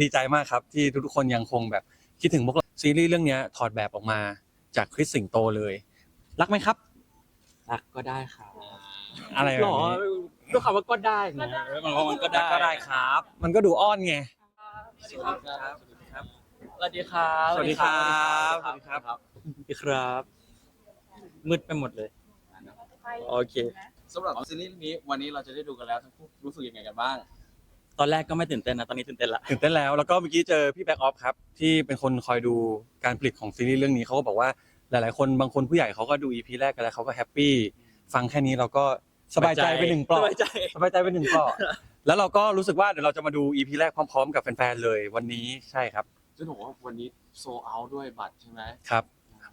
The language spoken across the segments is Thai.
ดีใจมากครับ ที่ทุกๆคนยังคงแบบคิดถึงพวกเราซีรีส์เรื่องเนี้ยถอดแบบออกมาจากคริสสิงโตเลย รักไหมครับ รักก็ได้ครับอะไรแบบหรอนี้ด้วยคำว่าก็ได้ไงมันก็มันก็ได้ก็ได้ครับ มันก็ดูอ้อนไง สวัสดีครับ สวัสดีครับ สวัสดีครับสวัสดีครับ สวัสดีครับ มืดไปหมดเลย โอเค สำหรับซีรีส์เรื่องนี้วันนี้เราจะได้ดูกันแล้วทั้งคู่รู้สึกยังไงกันบ้าง ตอนแรกก็ไม่ตื่นเต้นนะตอนนี้ตื่นเต้นละตื่นเต้นแล้วแล้วก็เมื่อกี้เจอพี่แบ็กออฟครับที่เป็นคนคอยดูการผลิตของซีรีส์เรื่องนี้เขาก็บอกว่าหลาย ๆ คนบางคนผู้ใหญ่เขาก็ดูอีพีแรกกันแล้วเขาก็แฮปปี้ฟังแค่นี้เราก็สบายใจไปหนึ่งเปลอกสบายใจสบายใจไปหนึ่งเปลอกแล้วเราก็รู้สึกว่าเดี๋ยวเราจะมาดูอีพีแรกพร้อม ๆ กับแฟนๆเลยวันนี้ใช่ครับจะบอกว่าวันนี้โซเอาด้วยบัตรใช่ไหมครับ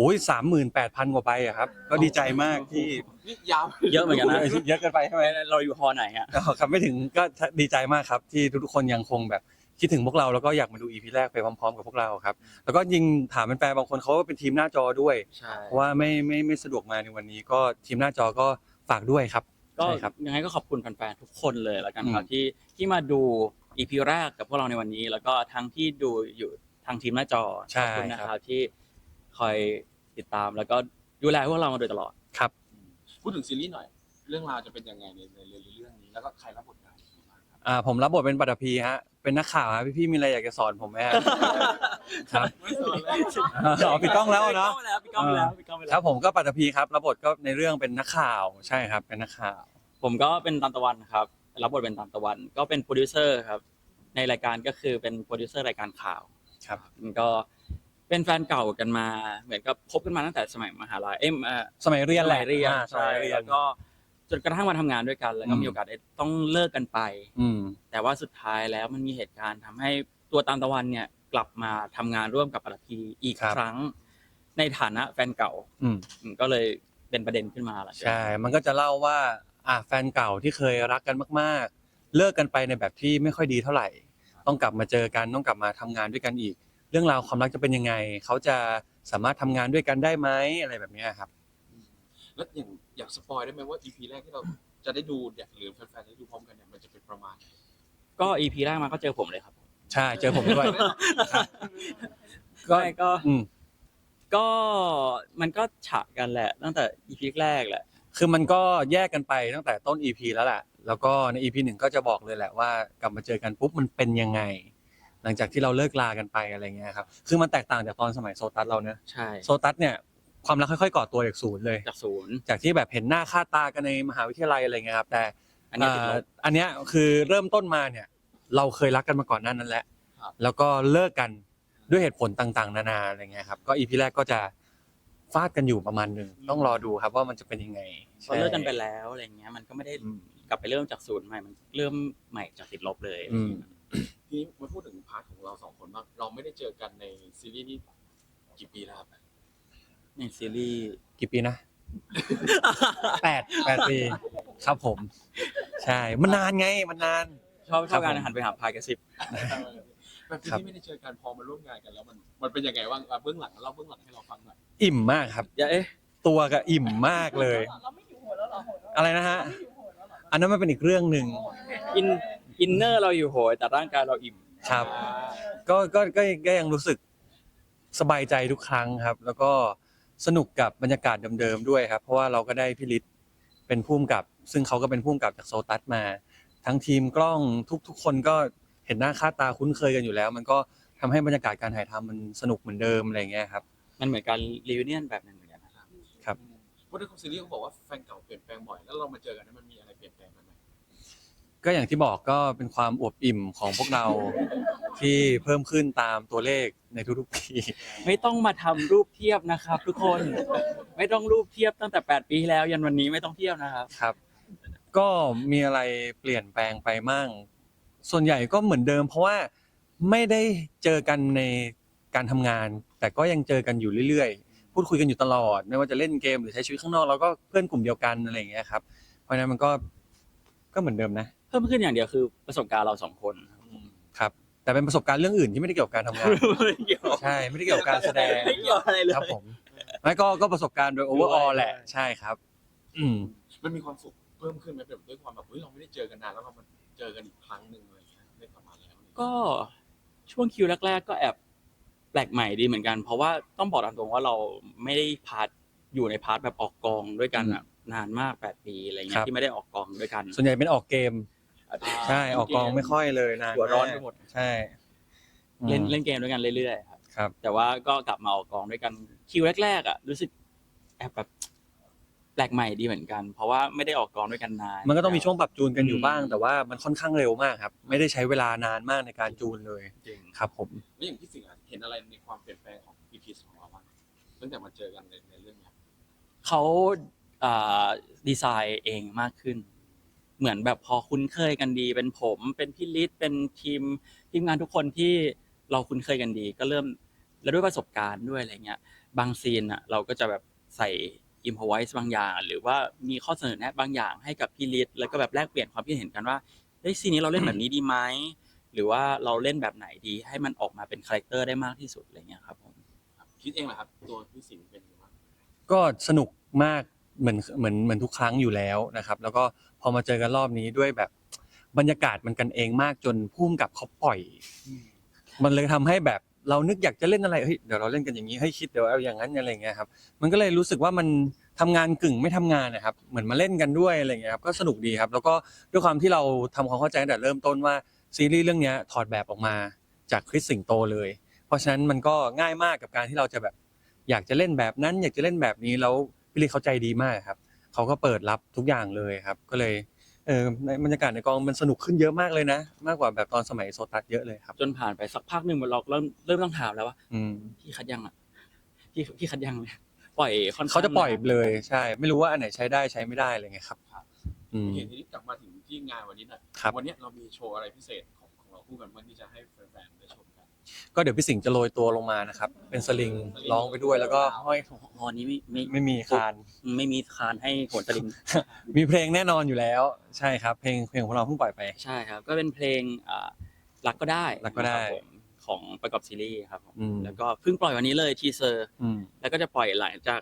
โอ้ยสามหมื่นแปดพันกว่าใบอะครับ ก็ดีใจมากที่นี่ยาวเยอะเหมือนกันนะ เยอะเกินไปใช่ไหมเราอยู่ฮอไหนฮะอ๋อครับไม่ถึงก็ดีใจมากครับ ที่ทุกๆคนยังคงแบบคิดถึงพวกเราแล้วก็อยากมาดูอีพีแรกไปพร้อมๆ กับพวกเราครับ แล้วก็ยิงถามแฟนๆบางคนเขาก็เป็นทีมหน้าจอด้วยใช่เพราะว่าไม่ไม่ไม่สะดวกมาในวันนี้ก็ทีมหน้าจอก็ฝากด้วยครับก็ใช่ครับ ยังไงก็ขอบคุณแฟนๆทุกคนเลยแล้วกันครับอืมที่ที่มาดูอีพีแรกกับพวกเราในวันนี้ แล้วก็ทั้งที่ดูอยู่ทางทีมหน้าจอใช่ขอบคุณนะคครัรับ บที่คอย ติดตาม แล้วก็ดูแลพวกเรามาโดยตลอดครับพูดถึงซีรีส์หน่อย เรื่องราวจะเป็นยังไงในในเรื่องนี้ แล้วก็ใครรับบทอะไรบ้างครับอ่าผมรับบทเป็นปัตตภีฮะ เป็นนักข่าวฮะพี่ๆมีอะไรอยากจะสอนผมไหมฮะ ครับ ไม่สนเลยอ๋อปิดกล้องแล้วอะเนาะ ปิดกล้องไปแล้วปิดกล้องไปคแล้รัวบผมก็ปัตตภีครับรับบทก็ในเรื่องเป็นนักข่าวใช่ครับ เป็นนักข่าว ผมก็เป็นตามตะวันครับรับบทเป็นตามตะวัน ก็เป็นโปรดิวเซอร์ครับ ในรายการก็คือเป็นโปรดิวเซอร์รายการข่าวครับมันก็ เป็นแฟนเก่ากันมา เหมือนกับคบกันมาตั้งแต่สมัยมหาลัยเอ็มเอ่อสมัยเรียนแหละสมัยเรียนอ่าสใช่มัยเรียน แล้วก็จนกระทั่งมาทำงานด้วยกัน แล้วก็อืม มีโอกาสได้ต้องเลิกกันไป อืม แต่ว่าสุดท้ายแล้วมันมีเหตุการณ์ทำให้ตัวตามตะวันเนี่ยกลับมาทำงานร่วมกับปฐพีอีกครับ ครั้ง ในฐานะแฟนเก่าอืม อืมก็เลยเป็นประเด็นขึ้นมาแหละใช่ มันก็จะเล่าว่า อะแฟนเก่าที่เคยรักกันมาก ๆ เลิกกันไปในแบบที่ไม่ค่อยดีเท่าไหร่ ต้องกลับมาเจอกัน ต้องกลับมาทำงานด้วยกันอีก เรื่องราวความรักจะเป็นยังไง เขาจะสามารถทำงานด้วยกันได้ไหมอะไรแบบเนี้ยครับ แล้วอย่างอยากสปอยได้ไหมว่า EP แรกที่เราจะได้ดูเนี่ยหรือแฟนๆจะได้ดูพร้อมกันเนี่ยมันจะเป็นประมาณไหนก็อีพีแรกมาก็เจอผมเลยครับใช่เจอผมด้วยครับก็ไม่ก็อืม ก็มันก็ฉะกันแหละ ตั้งแต่อีพีแรกแหละคือมันก็แยกกันไปตั้งแต่ต้น EP แล้วแหละ แล้วก็ใน EP หนึ่งก็จะบอกเลยแหละว่ากลับมาเจอกันปุ๊บมันเป็นยังไง หลังจากที่เราเลิกลากันไปอะไรเงี้ยครับคือมันแตกต่างจากตอนสมัยโซตัสเราเนอะใช่โซตัสเนี่ยความรักค่อยๆก่อตัวจากศูนย์เลย จากศูนย์จากที่แบบเห็นหน้าค่าตากันในมหาวิทยาลัยอะไรเงี้ยครับแต่อันนี้ติดลบเอ่ออันเนี้ยคือเริ่มต้นมาเนี่ย เราเคยรักกันมาก่อนหน้านั้นแหละครับ แล้วก็เลิกกันด้วยเหตุผลต่างๆ นานาอะไรเงี้ยครับ ก็อีพีแรกก็จะฟาดกันอยู่ประมาณหนึ่งต้องรอดูครับว่ามันจะเป็นยังไงพอเลิกกันไปแล้วอะไรเงี้ยมันก็ไม่ได้อืม กลับไปเริ่มจากศูนย์ใหม่มันเริ่มใหม่จากติดลบเลย อืม ทีนี้มาพูดถึงพาร์ทของเราสองคนบ้างเราไม่ได้เจอกันในซีรีส์นี้กี่ปีแล้วครับในซีรีส์กี่ปีนะ แปดแปดปี ครับผม ใช่ มันนานไง มันนาน ชอบชอบครักาบรผมหันไปหาพายกระซิบ แบบที่ไม่ได้เจอกันพอมาร่วมงานกันแล้วมันมันเป็นยังไงบ้างอะเบื้องหลังเล่าเบื้องหลังให้เราฟังหน่อยอิ่มมากครับอย่าเอ๊ะตัวก็อิ่มมากเลย เราไม่อยู่หัวแล้วเหรอโหดแล้วเหรออะไรนะฮะ ไม่อยู่หัวแล้วเหรออันนั้นมันเป็นอีกเรื่องหนึ่ง อิน อินเนอร์เราอยู่โหยแต่ร่างกายเราอิ่ม ครับ ก็ก็ก็ก็ยังรู้สึกสบายใจทุกครั้งครับ แล้วก็สนุกกับบรรยากาศเดิมๆด้วยครับ เพราะว่าเราก็ได้พี่ฤทธิ์เป็นผู้กำกับ ซึ่งเขาก็เป็นผู้กำกับจากโซตัสมา ทั้งทีมกล้องทุกๆ คนก็เห็นหน้าค่าตาคุ้นเคยกันอยู่แล้ว มันก็ทำให้บรรยากาศการถ่ายทำมันสนุกเหมือนเดิมอะไรอย่างเงี้ยครับ มันเหมือนการรีวิเนียนแบบหนึงเหมือนกันนะครับครับว่าในซีรีส์เขาบอกว่าแฟนเก่าเปลี่ยนแปลงบ่อยแล้วเรามาเจอกันนั้นมันมีอะไรเปลี่ยนแปลงกันไหม ก็อย่างที่บอกก็เป็นความอวบอิ่มของพวกเราที่เพิ่มขึ้นตามตัวเลขในทุกๆปี ไม่ต้องมาทำรูปเทียบนะครับ ทุกคน ไม่ต้องรูปเทียบตั้งแต่ 8 ปีที่แล้ว ยันวันนี้ไม่ต้องเทียบนะครับ ครับ ก็มีอะไรเปลี่ยนแปลงไปมั่ง ส่วนใหญ่ก็เหมือนเดิม เพราะว่าไม่ได้เจอกันในการทำงาน แต่ก็ยังเจอกันอยู่เรื่อยๆ พูดคุยกันอยู่ตลอด ไม่ว่าจะเล่นเกมหรือใช้ชีวิตข้างนอกเราก็เพื่อนกลุ่มเดียวกันอะไรอย่างเงี้ยครับ เพราะฉะนั้นมันก็ก็เหมือนเดิมนะ เพิ่มขึ้นอย่างเดียวคือประสบการณ์เราสองคนครับแต่เป็นประสบการณ์เรื่องอื่นที่ไม่ได้เกี่ยวกับการทำงาน ไม่เกี่ยวใช่ไม่ได้เกี่ยวกับการแสดงไม่เกี่ยวอะไรเลย ครับผมไม่ก็ก็ประสบการณ์โดยโอเวอร์ออลแหละใช่ครับ อืม มันมีความสุขเพิ่มขึ้นไหมแบบด้วยความแบบเฮ้ยเราไม่ได้เจอกันนานแล้วเรามาเจอกันอีกครั้งหนึ่งอะไรอย่างเงี้ยได้กลับมาแล้วก็ช่วงคิวแรก ๆ ก็แอบแปลกใหม่ดีเหมือนกัน เพราะว่าต้องบอกตามตรงว่าเราไม่ได้พาร์ทอยู่ในพาร์ทแบบออกกองด้วยกันอะนานมากแปดปีอะไรเงี้ครัยบ ที่ไม่ได้ออกกองด้วยกัน ส่วนใหญ่เป็นออกเกมอ่า ใช่ออกกองไม่ค่อยเลยนานหัวร้อนมากไปหมด ใช่เล่นอืมเล่นเกมด้วยกันเรื่อยๆครับครับ แต่ว่าก็กลับมาออกกองด้วยกันคิวแรกๆอะรู้สึกแอบแบบแปลกใหม่ดีเหมือนกัน เพราะว่าไม่ได้ออกกองด้วยกันนาน มันก็ต้องมีช่วงปรับจูนกันอยู่อืมบ้าง แต่ว่ามันค่อนข้างเร็วมากครับ ไม่ได้ใช้เวลานานมากในการจูนเลยจริงครับ ผมแล้วอย่างที่สิ่งห์อะเห็นอะไรในความเปลี่ยนแปลงของ EP ของเราบ้างตั้งแต่มาเจอกันในในเรื่องเนี้ยเขาอ่าดีไซน์เองมากขึ้น เหมือนแบบพอคุ้นเคยกันดี เป็นผมเป็นพี่ลิศเป็นทีมทีมงานทุกคนที่เราคุ้นเคยกันดี ก็เริ่มแล้วด้วยประสบการณ์ด้วยอะไรเงี้ยบางซีนอะเราก็จะแบบใส่อิมพอไวส์บางอย่าง หรือว่ามีข้อเสนอแนะบางอย่างให้กับพี่ลิศแล้วก็แบบแลกเปลี่ยนความคิดเห็นกันว่าเฮ้ยซีนนี้เราเล่นแบบนี้ดีไหมหรือว่าเราเล่นแบบไหนดีให้มันออกมาเป็นคาแรคเตอร์ได้มากที่สุดอะไรเงี้ยครับผมครับคิดเองเหรอครับตัวพี่สิงห์เป็นยังไงบ้างก็สนุกมาก เหมือนเหมือนเหมือนทุกครั้งอยู่แล้วนะครับ แล้วก็พอมาเจอกันรอบนี้ด้วยแบบบรรยากาศมันกันเองมากจนพุ่มกับเขาปล่อย มันเลยทำให้แบบเรานึกอยากจะเล่นอะไรเฮ้ยเดี๋ยวเราเล่นกันอย่างนี้เฮ้ยคิดเดี๋ยวเอาอย่างนั้นอะไรอย่างเงี้ยครับ มันก็เลยรู้สึกว่ามันทำงานกึ่งไม่ทำงานนะครับ เหมือนมาเล่นกันด้วยอะไรอย่างเงี้ยครับก็สนุกดีครับ แล้วก็ด้วยความที่เราทำความเข้าใจตั้งแต่เริ่มต้นว่าซีรีส์เรื่องเนี้ยถอดแบบออกมาจากคริสสิงโตเลย เพราะฉะนั้นมันก็ง่ายมากกับการที่เราจะแบบ อยากจะเล่นแบบนั้น อยากจะเล่นแบบนี้แล้ว พี่ลีเขาใจดีมากครับเขาก็เปิดรับทุกอย่างเลยครับ ก็เลยเออในบรรยากาศในกองมันสนุกขึ้นเยอะมากเลยนะ มากกว่าแบบตอนสมัยโซตัสเยอะเลยครับ จนผ่านไปสักพักหนึ่งเราเริ่มเริ่มต้องถามแล้วว่าอืมพี่คัดยังอะพี่พี่คัดยังเนี่ยปล่อยค่อนข้งเขาจะปล่อยเลยใช่ ไม่รู้ว่าอันไหนใช้ได้ใช้ไม่ได้อะไรเงี้ยครับอืมโอเคทีนี้กลับมาถึงที่งานวันนี้หน่อยครับ วันเนี้ยเรามีโชว์อะไรพิเศษของของเราคู่กันบ้างที่จะให้แฟนๆได้ชม กันก็เดี๋ยวพี่สิงห์จะโรยตัวลงมานะครับ เป็นสลิงร้องไปด้วยแล้วก็ห้อยหอนี้ไม่ไม่ไม่มีคาน ไม่มีคานให้โหนสลิงมีเพลงแน่นอนอยู่แล้ว ใช่ครับ เพลงเพลงของเราเพิ่งปล่อยไป ใช่ครับ ก็เป็นเพลงอ่ารักก็ได้รักก็ได้นะครับผมของประกอบซีรีส์ครับผมอืมแล้วก็เพิ่งปล่อยวันนี้เลยทีเซอร์อืมแล้วก็จะปล่อยหลังจาก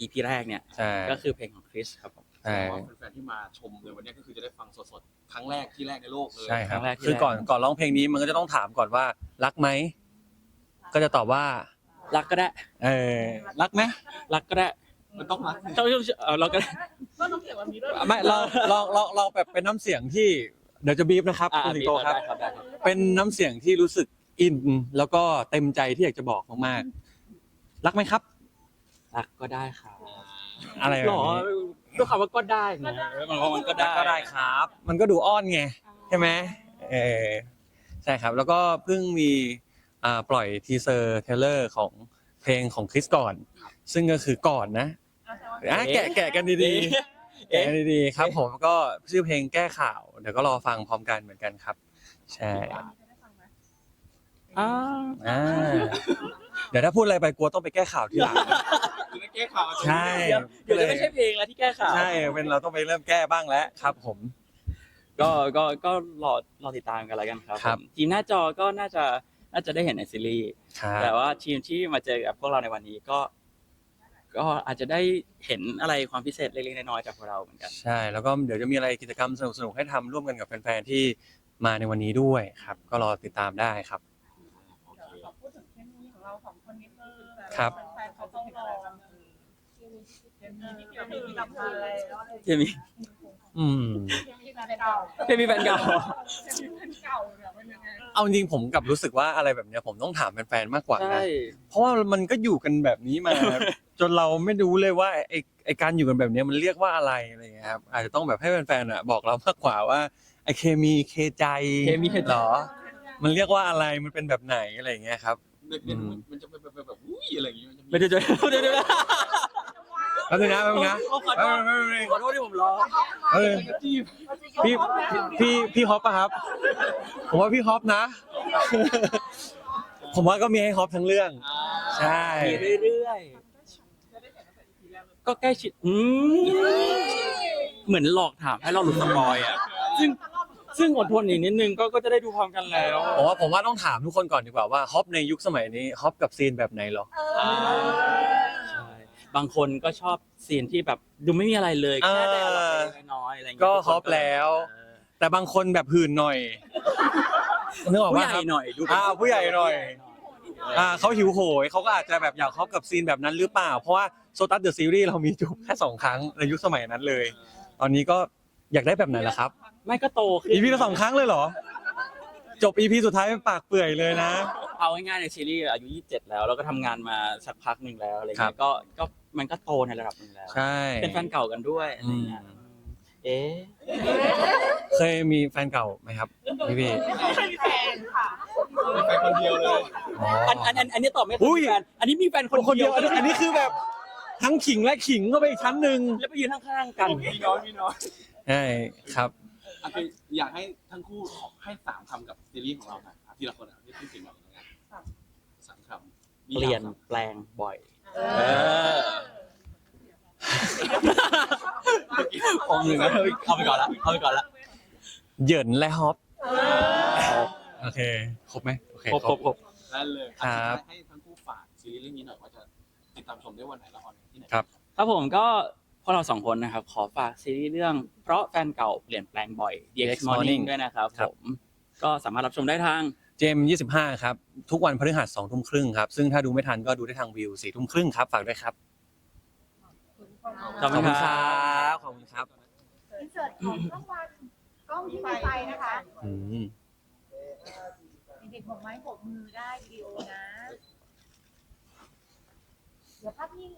อีพีแรกเนี่ยใช่ก็คือเพลงของคริสครับผมใช่แต่ว่าแฟนๆที่มาชมในวันเนี้ยก็คือจะได้ฟังสดๆ ครั้งแรกที่แรกในโลกเลย ใช่ครับครั้งแรกที่คือก่อนก่อนร้องเพลงนี้มันก็จะต้องถามก่อนว่า รักไหมก็จะตอบว่า รักก็ได้ เออรักไหมรักก็ได้มันต้องรักเจ้าเออเราก็ได้ ก็น้องเสียงวันนี้ด้วยไม่เราเราเราเราแบบเป็นน้ำเสียงที่เดี๋ยวจะบีบนะครับอ่าคุณสิงโตครับ ได้ครับได้ครับ เป็นน้ำเสียงที่รู้สึกอิน แล้วก็เต็มใจที่อยากจะบอกมากๆรักไหมครับ รักก็ได้ครับอะไรแบหรบอนี้ ก็คำว่าก็ได้ไงมันก็มันก็ได้ก็ได้ครับ มันก็ดูอ้อนไงใช่ไหมเออใช่ครับแล้วก็เพิ่งมีอ่าปล่อยทีเซอร์เทเลอร์ของเพลงของคริสก่อน ซึ่งก็คือก่อนนะอะแกะแกะกันดีๆแกะกันดีๆครับ ผมก็ชื่อเพลงแก้ข่าวเดี๋ยวก็รอฟังพร้อมกันเหมือนกันครับ ใช่อ่าอ่าเดี๋ยวถ้าพูดอะไรไปกลัวต้องไปแก้ข่าวทีหลัง ใช่ เดี๋ยวจะไม่ใช่เพลงแล้วที่แก้ข่าวใช่เป็นเราต้องไปเริ่มแก้บ้างแล้วครับ ผม ก็ก็ก็รอรอติดตามกันแล้วกันครับครับผมทีมหน้าจอก็น่าจะน่าจะได้เห็นในซีรีส์ครับแต่ว่าทีมที่มาเจอกับพวกเราในวันนี้ก็ ก็อาจจะได้เห็นอะไรความพิเศษเล็กๆน้อยๆจากพวกเราเหมือนกันใช่แล้วก็เดี๋ยวจะมีอะไรกิจกรรมสนุกๆให้ทำร่วมกันกับแฟนๆที่มาในวันนี้ด้วยครับ ก็รอติดตามได้ครับโอเคขอพูดถึงเคมีของเราสองคนนิดนึงครับแฟนๆเขาต้องรอ เคมีที่เรามีลำพันแล้วเจมี่อืมเคมีแฟนเก่าเจมี่แฟนเก่าเคมีแฟนเก่าเนี่ยเป็นยังไงเอาจริงๆผมกลับรู้สึกว่าอะไรแบบเนี้ยผมต้องถามแฟนๆมากกว่าใช่นะ เพราะว่ามันก็อยู่กันแบบนี้มา จนเราไม่รู้เลยว่าไอไอการอยู่กันแบบเนี้ยมันเรียกว่าอะไรอะไรอย่างเงี้ยครับอาจจะต้องแบบให้แฟนๆอะบอกเรามากกว่าว่าไอเคมีเคใจเคมีเคใจเหรอ มันเรียกว่าอะไรมันเป็นแบบไหนอะไรอย่างเงี้ยครับ เด็กๆมันมันจะเป็นแบบแบบอุ้ยอะไรอย่างเงี้ยมันจะไม่ได้เจอเดี๋ยวเดี๋ยวแป๊บนึงนะ แป๊บนึงนะขอโทษแป๊บนึงแป๊บนึงขอโทษที่ผมร้องแป๊บนึงพี่พี่พี่ฮอปปะครับ ผมว่าพี่ฮอปนะ ผมว่าก็มีให้ฮอปทั้งเรื่อง ใช่มีเรื่อยๆก็ใกล้ชิดอืมเหมือนหลอกถามให้เราหลุดสปอยอะซึ่งซึ่งอดทนอีกนิดนึงก็ก็จะได้ดูพร้อมกันแล้วผมว่าผมว่าต้องถามทุกคนก่อนดีกว่าว่าฮอปในยุคสมัยนี้ฮอปกับซีนแบบไหนเหรอใช่ บางคนก็ชอบซีนที่แบบดูไม่มีอะไรเลยแค่ได้อะไรน้อยๆอะไรเงี้ยก็ฮอปแล้วแต่บางคนแบบหื่นหน่อยนึกออกผู้ว่าใหคญ่รับ หน่อยดูเป็อ่าผู้ใหญ่หน่อย อ่าเขาหิวโหยเขาก็อาจจะแบบอยากคบกับซีนแบบนั้นหรือเปล่า เพราะว่าโซตัสเดอะซีรีส์เรามีจูบแค่สองครั้งในยุคสมัยนั้นเลย ตอนนี้ก็อยากได้แบบไหนล่ะครับ ไม่ก็โตขึ้นอีพีละสองครั้งเลยเหรอ จบอีพีสุดท้ายเป็นปากเปื่อยเลยนะ เอาง่ายๆในซีรีส์อายุ 27 แล้วแล้วก็ทำงานมาสักพักหนึ่งแล้วอะไรครัเงี้บ ยก็ก็มันก็โตในระดับหนึ่งแล้ว ใช่ เป็นแฟนเก่ากันด้วยอะไรเงี้ยอืม เอ๊ะเคยมีแฟนเก่าไหมครับพี่พี่ไม่เคยมีแฟนค่ะเป็นแฟนคนเดียวเลย อ๋ออันอันอันอันนี้ตอบไม่อุ้ถูกยแฟนอันนี้มีแฟนคนคนเดีเดียยววอันนี้อันนี้คือแบบทั้งขิงและขิงเข้าไปอีกชั้นหนึ่งแล้วไปยืนข้างๆกันมีน้อยมีน้อยใช่ครับ อะคืออยากให้ทั้งคู่ให้สามคำกับซีรีส์ของเราหน่อยอะทีละคนอะที่พูดถึงแบบนี้นะสามคำ เปลี่ยนแปลงบ่อย เออของหนึ่งนะเอาไปก่อนละเอาไปก่อนละเหยินและฮอปโอเคครบไหมโอเคครบครบครบ นั่นเลยครับอะสุดท้ายให้ทั้งคู่ฝากซีรีส์เรื่องนี้หน่อยว่าจะติดตามชมได้วันไหนและออนที่ไหนครับ ครับผมก็พวกเราสองคนนะครับ ขอฝากซีรีส์เรื่อง เพราะแฟนเก่าเปลี่ยนแปลงบ่อย The X Next Morning Morning ด้วยนะครับครัผบม ก็สามารถรับชมได้ทาง เจมยี่สิบห้าครับ ทุกวันพฤหัสสองทุ่มครึ่งครับ ซึ่งถ้าดูไม่ทันก็ดูได้ทางวิวสี่ทุ่มครึ่งครับ ฝากด้วยครับ ขอบคุณครับบขอบคุณครับอินเสิร์ตของช่องวันกล้องที่มีไฟนะคะอืมเด็กๆบอกไม้บอกมือได้วิดีโอนะ เดี๋ยวภาพนิ่ง